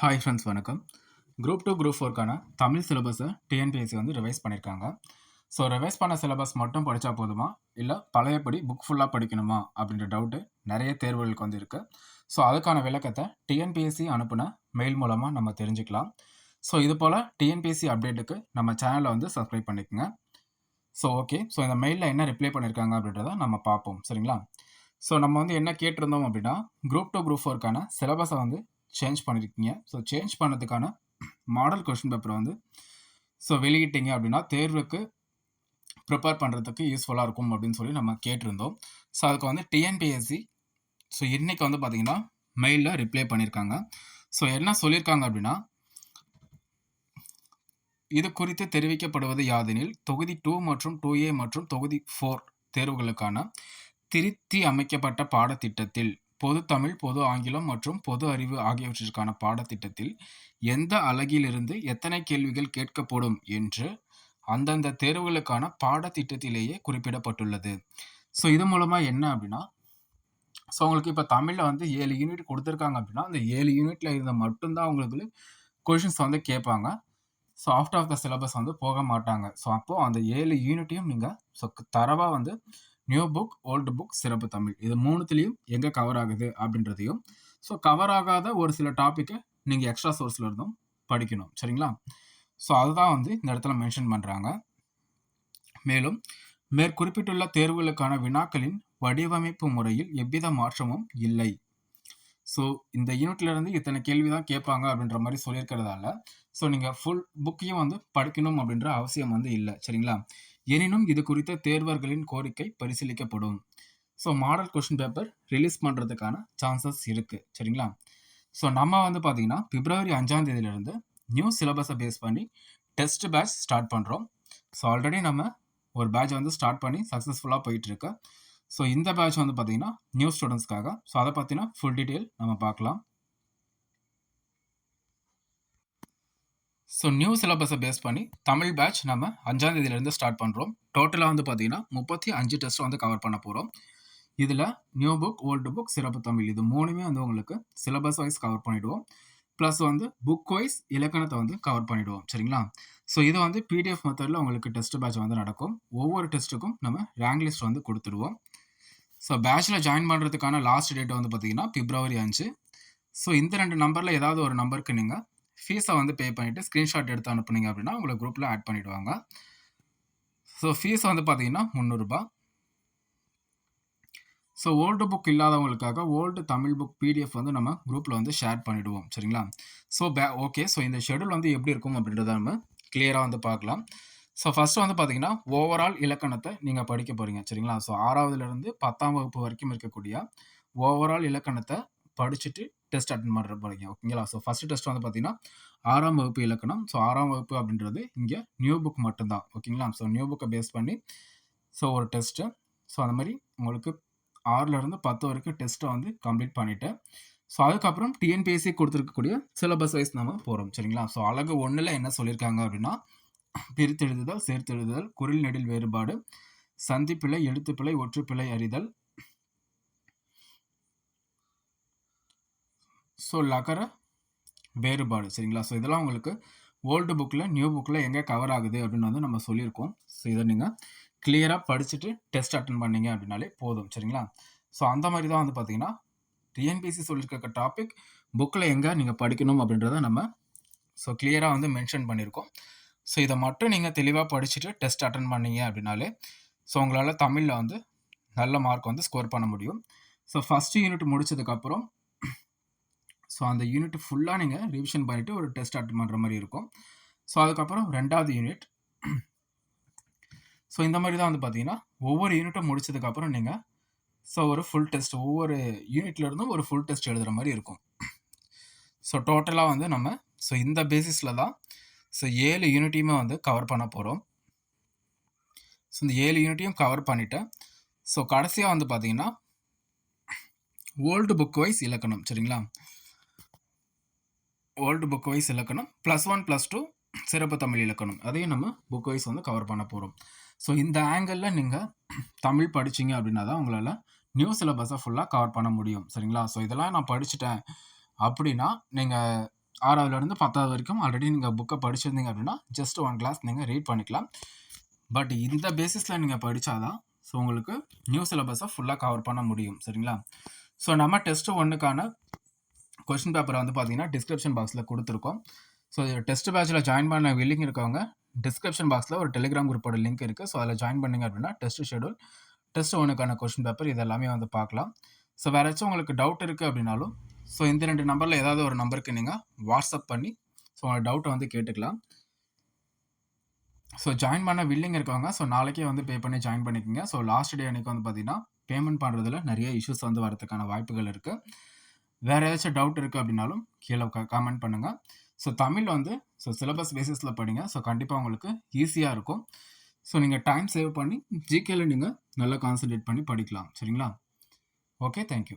Hi friends வணக்கம். Group two group ஃபோர்க்கான தமிழ் சிலபஸை டிஎன்பிஎஸ்சி வந்து ரிவைஸ் பண்ணியிருக்காங்க ஸோ ரிவைஸ் பண்ண சிலபஸ் மட்டும் படித்தா போதுமா? இல்லை பழையபடி புக் ஃபுல்லாக படிக்கணுமா? அப்படின்ற டவுட்டு நிறைய தேர்வுகளுக்கு வந்து இருக்குது ஸோ அதுக்கான விளக்கத்தை டிஎன்பிஎஸ்சி அனுப்புன மெயில் மூலமாக நம்ம தெரிஞ்சுக்கலாம். ஸோ இது போல் டிஎன்பிஎஸ்சி அப்டேட்டுக்கு நம்ம சேனலை வந்து சப்ஸ்கிரைப் பண்ணிக்கோங்க. ஸோ ஓகே ஸோ இந்த மெயிலில் என்ன ரிப்ளை பண்ணியிருக்காங்க அப்படின்றத நம்ம பார்ப்போம். சரிங்களா? ஸோ நம்ம வந்து என்ன கேட்டிருந்தோம் அப்படின்னா குரூப் டூ குரூப் ஃபோர்க்கான சிலபஸை வந்து சேஞ்ச் பண்ணியிருக்கீங்க ஸோ சேஞ்ச் பண்ணதுக்கான மாடல் கொஷின் பேப்பரை வந்து ஸோ வெளியிட்டீங்க அப்படின்னா தேர்வுக்கு ப்ரிப்பேர் பண்ணுறதுக்கு யூஸ்ஃபுல்லாக இருக்கும் அப்படின்னு சொல்லி நம்ம கேட்டிருந்தோம். ஸோ அதுக்கு வந்து டிஎன்பிஎஸ்சி ஸோ இன்றைக்கி வந்து பார்த்தீங்கன்னா மெயிலில் ரிப்ளை பண்ணியிருக்காங்க ஸோ என்ன சொல்லியிருக்காங்க அப்படின்னா இது குறித்து தெரிவிக்கப்படுவது யாதெனில் தொகுதி டூ மற்றும் டூ ஏ மற்றும் தொகுதி ஃபோர் தேர்வுகளுக்கான திருத்தி அமைக்கப்பட்ட பாடத்திட்டத்தில் பொது தமிழ் பொது ஆங்கிலம் மற்றும் பொது அறிவு ஆகியவற்றிற்கான பாடத்திட்டத்தில் எந்த அலகிலிருந்து எத்தனை கேள்விகள் கேட்கப்படும் என்று அந்தந்த தேர்வுகளுக்கான பாடத்திட்டத்திலேயே குறிப்பிடப்பட்டுள்ளது. ஸோ இது மூலமாக என்ன அப்படின்னா ஸோ உங்களுக்கு இப்போ தமிழில் வந்து ஏழு யூனிட் கொடுத்துருக்காங்க அப்படின்னா அந்த ஏழு யூனிட்டில் இருந்தால் மட்டும்தான் உங்களுக்கு கொஷின்ஸ் வந்து கேட்பாங்க. So after of the syllabus வந்து போக மாட்டாங்க. ஸோ அப்போது அந்த ஏழு யூனிட்டையும் நீங்கள் ஸோ தரவாக வந்து நியூ புக் ஓல்டு புக் சிறப்பு தமிழ். இது மூணுத்துலேயும் எங்கே கவர் ஆகுது அப்படின்றதையும். ஸோ கவர் ஆகாத ஒரு சில டாப்பிக்கை நீங்கள் எக்ஸ்ட்ரா சோர்ஸில் இருந்தும் படிக்கணும். சரிங்களா? ஸோ அதுதான் வந்து இந்த இடத்துல மென்ஷன் பண்ணுறாங்க மேலும் மேற்குறிப்பிட்டுள்ள தேர்வுகளுக்கான வினாக்களின் வடிவமைப்பு முறையில் எவ்வித மாற்றமும் இல்லை. ஸோ இந்த யூனிட்லேருந்து இத்தனை கேள்வி தான் கேட்பாங்க அப்படின்ற மாதிரி சொல்லியிருக்கிறதால ஸோ நீங்கள் ஃபுல் புக்கையும் வந்து படிக்கணும் அப்படின்ற அவசியம் வந்து இல்லை. சரிங்களா? எனினும் இது குறித்த தேர்வர்களின் கோரிக்கை பரிசீலிக்கப்படும். So model question paper release பண்ணுறதுக்கான சான்சஸ் இருக்குது சரிங்களா? ஸோ நம்ம வந்து பார்த்திங்கன்னா பிப்ரவரி அஞ்சாம் தேதியிலேருந்து நியூ சிலபஸை பேஸ் பண்ணி டெஸ்ட் பேட்ச் ஸ்டார்ட் பண்ணுறோம் ஸோ ஆல்ரெடி நம்ம ஒரு பேட்ச் வந்து ஸ்டார்ட் பண்ணி சக்ஸஸ்ஃபுல்லாக போயிட்டுருக்கு. ஸோ இந்த பேட்ச் வந்து பார்த்தீங்கன்னா நியூ ஸ்டூடெண்ட்ஸ்க்காக ஸோ அதை பார்த்தீங்கன்னா ஃபுல் டீட்டெயில் நம்ம பார்க்கலாம். ஸோ நியூ சிலபஸை பேஸ் பண்ணி தமிழ் பேட்ச் நம்ம அஞ்சாம் தேதியிலேருந்து ஸ்டார்ட் பண்ணுறோம் டோட்டலாக வந்து பார்த்தீங்கன்னா முப்பத்தி அஞ்சு டெஸ்ட் வந்து கவர் பண்ண போகிறோம் இதில் நியூ புக் ஓல்டு புக் சிறப்பு தமிழ் இது மூணுமே வந்து உங்களுக்கு சிலபஸ் வைஸ் கவர் பண்ணிவிடுவோம் ப்ளஸ் வந்து புக் வைஸ் இலக்கணத்தை வந்து கவர் பண்ணிவிடுவோம் சரிங்களா? ஸோ இது வந்து பிடிஎஃப் மெத்தடில் உங்களுக்கு டெஸ்ட் பேட்ச் வந்து நடக்கும். ஒவ்வொரு டெஸ்ட்டுக்கும் நம்ம ரேங்க் லிஸ்ட் வந்து கொடுத்துடுவோம். ஸோ பேட்சில் ஜாயின் பண்ணுறதுக்கான லாஸ்ட் டேட் வந்து பார்த்தீங்கன்னா பிப்ரவரி அஞ்சு. ஸோ இந்த ரெண்டு நம்பரில் ஏதாவது ஒரு நம்பருக்கு நீங்கள் ஃபீஸை வந்து பே பண்ணிவிட்டு ஸ்க்ரீன்ஷாட் எடுத்து அனுப்புனீங்க அப்படின்னா உங்களை குரூப்பில் ஆட் பண்ணிவிடுவாங்க ஸோ ஃபீஸ் வந்து பார்த்தீங்கன்னா முந்நூறுரூபா ஸோ ஓல்டு புக் இல்லாதவங்களுக்காக ஓல்டு தமிழ் புக் பிடிஎஃப் வந்து நம்ம குரூப்பில் வந்து ஷேர் பண்ணிவிடுவோம் சரிங்களா? ஸோ பே ஓகே ஸோ இந்த ஷெடியூல் வந்து எப்படி இருக்கும் அப்படின்றத நம்ம கிளியராக வந்து பார்க்கலாம். ஸோ ஃபஸ்ட்டு வந்து பார்த்தீங்கன்னா ஓவரால் இலக்கணத்தை நீங்கள் படிக்க போகிறீங்க சரிங்களா? ஸோ ஆறாவதுலேருந்து பத்தாம் வகுப்பு வரைக்கும் இருக்கக்கூடிய ஓவரால் இலக்கணத்தை படிச்சுட்டு டெஸ்ட் அட்டன் பண்ணுற போகிறீங்க ஓகேங்களா ஸோ ஃபஸ்ட்டு டெஸ்ட் வந்து பார்த்தீங்கன்னா ஆறாம் வகுப்பு இலக்கணம். ஸோ ஆறாம் வகுப்பு அப்படின்றது இங்கே நியூ புக் மட்டும்தான். ஓகேங்களா ஸோ நியூ புக்கை பேஸ் பண்ணி ஸோ ஒரு டெஸ்ட்டு ஸோ அந்த மாதிரி உங்களுக்கு ஆறுலேருந்து பத்து வரைக்கும் டெஸ்ட்டை வந்து கம்ப்ளீட் பண்ணிவிட்டு ஸோ அதுக்கப்புறம் டிஎன்பிஎஸ்சி கொடுத்துருக்கக்கூடிய சிலபஸ் வைஸ் நம்ம போகிறோம் சரிங்களா? ஸோ அழகு ஒன்றில் என்ன சொல்லியிருக்காங்க அப்படின்னா பிரித்தெழுதுதல் சேர்த்தெழுதுதல் குரில் நெடில் வேறுபாடு சந்திப்பிழை எழுத்துப்பிழை ஒற்றுப்பிழை அறிதல் ஸோ லகர வேறுபாடு சரிங்களா? ஸோ இதெல்லாம் உங்களுக்கு ஓல்டு புக்கில் நியூ புக்கில் எங்கே கவர் ஆகுது அப்படின்னு வந்து நம்ம சொல்லியிருக்கோம். ஸோ இதை நீங்கள் கிளியராக படிச்சுட்டு டெஸ்ட் அட்டன் பண்ணீங்க அப்படின்னாலே போதும் சரிங்களா? ஸோ அந்த மாதிரி தான் வந்து பார்த்தீங்கன்னா டிஎன்பிசி சொல்லியிருக்க டாபிக் புக்கில் எங்கே நீங்கள் படிக்கணும் அப்படின்றத நம்ம ஸோ கிளியராக வந்து மென்ஷன் பண்ணியிருக்கோம். ஸோ இதை மட்டும் நீங்கள் தெளிவாக படிச்சுட்டு டெஸ்ட் அட்டன் பண்ணீங்க அப்படின்னாலே ஸோ உங்களால் தமிழில் வந்து நல்ல மார்க் வந்து ஸ்கோர் பண்ண முடியும். ஸோ ஃபஸ்ட்டு யூனிட் முடிச்சதுக்கப்புறம் ஸோ அந்த யூனிட் ஃபுல்லாக நீங்கள் ரிவிஷன் பண்ணிவிட்டு ஒரு டெஸ்ட் அட்டன் பண்ணுற மாதிரி இருக்கும். ஸோ அதுக்கப்புறம் ரெண்டாவது யூனிட் ஸோ இந்த மாதிரி தான் வந்து பார்த்தீங்கன்னா ஒவ்வொரு யூனிட்டும் முடிச்சதுக்கப்புறம் நீங்கள் ஸோ ஒரு ஃபுல் டெஸ்ட் ஒவ்வொரு யூனிட்லேருந்தும் ஒரு ஃபுல் டெஸ்ட் எழுதுகிற மாதிரி இருக்கும். ஸோ டோட்டலாக வந்து நம்ம ஸோ இந்த பேசிஸில் தான் ஸோ ஏழு யூனிட்டையுமே வந்து கவர் பண்ண போகிறோம் ஸோ இந்த ஏழு யூனிட்டையும் கவர் பண்ணிவிட்டு ஸோ கடைசியாக வந்து பார்த்தீங்கன்னா ஓல்டு புக் வைஸ் இலக்கணம் சரிங்களா? ஓல்டு புக் வைஸ் இலக்கணம் ப்ளஸ் ஒன் ப்ளஸ் டூ சிறப்பு தமிழ் இலக்கணம். அதையும் நம்ம புக் வைஸ் வந்து கவர் பண்ண போகிறோம் ஸோ இந்த ஆங்கிளில் நீங்கள் தமிழ் படிச்சீங்க அப்படின்னா தான் உங்களால் நியூ சிலபஸை ஃபுல்லாக கவர் பண்ண முடியும். சரிங்களா? ஸோ இதெல்லாம் நான் படிச்சுட்டேன் அப்படின்னா நீங்கள் ஆறாவதுலேருந்து பத்தாவது வரைக்கும் ஆல்ரெடி நீங்கள் புக்கை படிச்சிருந்தீங்க அப்படின்னா ஜஸ்ட் ஒன் கிளாஸ் நீங்கள் ரீட் பண்ணிக்கலாம். பட் இந்த பேசிஸில் நீங்கள் படித்தாதான் ஸோ உங்களுக்கு நியூ சிலபஸை ஃபுல்லாக கவர் பண்ண முடியும். சரிங்களா? ஸோ நம்ம டெஸ்ட்டு ஒன்றுக்கான கொஷின் பேப்பரை வந்து பார்த்தீங்கன்னா டிஸ்கிரிப்ஷன் பாக்ஸில் கொடுத்துருக்கோம். ஸோ டெஸ்ட் பேட்சில் ஜாயின் பண்ண வில்லிங் இருக்கவங்க டிஸ்கிரிப்ஷன் பாக்ஸில் ஒரு டெலிகிராம் குரூப்போட லிங்க் இருக்குது ஸோ அதில் ஜாயின் பண்ணிங்க அப்படின்னா டெஸ்ட் ஷெடியூல் டெஸ்ட் ஒன்றுக்கான கொஷின் பேப்பர் இது எல்லாமே வந்து பார்க்கலாம் ஸோ வேறு ஏதாச்சும் உங்களுக்கு டவுட் இருக்குது அப்படின்னாலும் ஸோ இந்த ரெண்டு நம்பரில் ஏதாவது ஒரு நம்பருக்கு நீங்கள் வாட்ஸ்அப் பண்ணி ஸோ உங்களோட டவுட்டை வந்து கேட்டுக்கலாம். ஸோ ஜாயின் பண்ண வில்லிங் இருக்கவங்க ஸோ நாளைக்கே வந்து பே பண்ணி ஜாயின் பண்ணிக்கோங்க. ஸோ லாஸ்ட் டே அன்றைக்கி வந்து பார்த்தீங்கன்னா பேமெண்ட் பண்ணுறதுல நிறைய இஷ்யூஸ் வந்து வரதுக்கான வாய்ப்புகள் இருக்குது வேறு ஏதாச்சும் டவுட் இருக்குது அப்படின்னாலும் கீழே கமெண்ட் பண்ணுங்கள் ஸோ தமிழ் வந்து ஸோ சிலபஸ் பேசிஸில் படிங்க. ஸோ கண்டிப்பாக உங்களுக்கு ஈஸியாக இருக்கும். ஸோ நீங்கள் டைம் சேவ் பண்ணி ஜிகேல நீங்கள் நல்லா கான்சன்ட்ரேட் பண்ணி படிக்கலாம். சரிங்களா? Okay thank you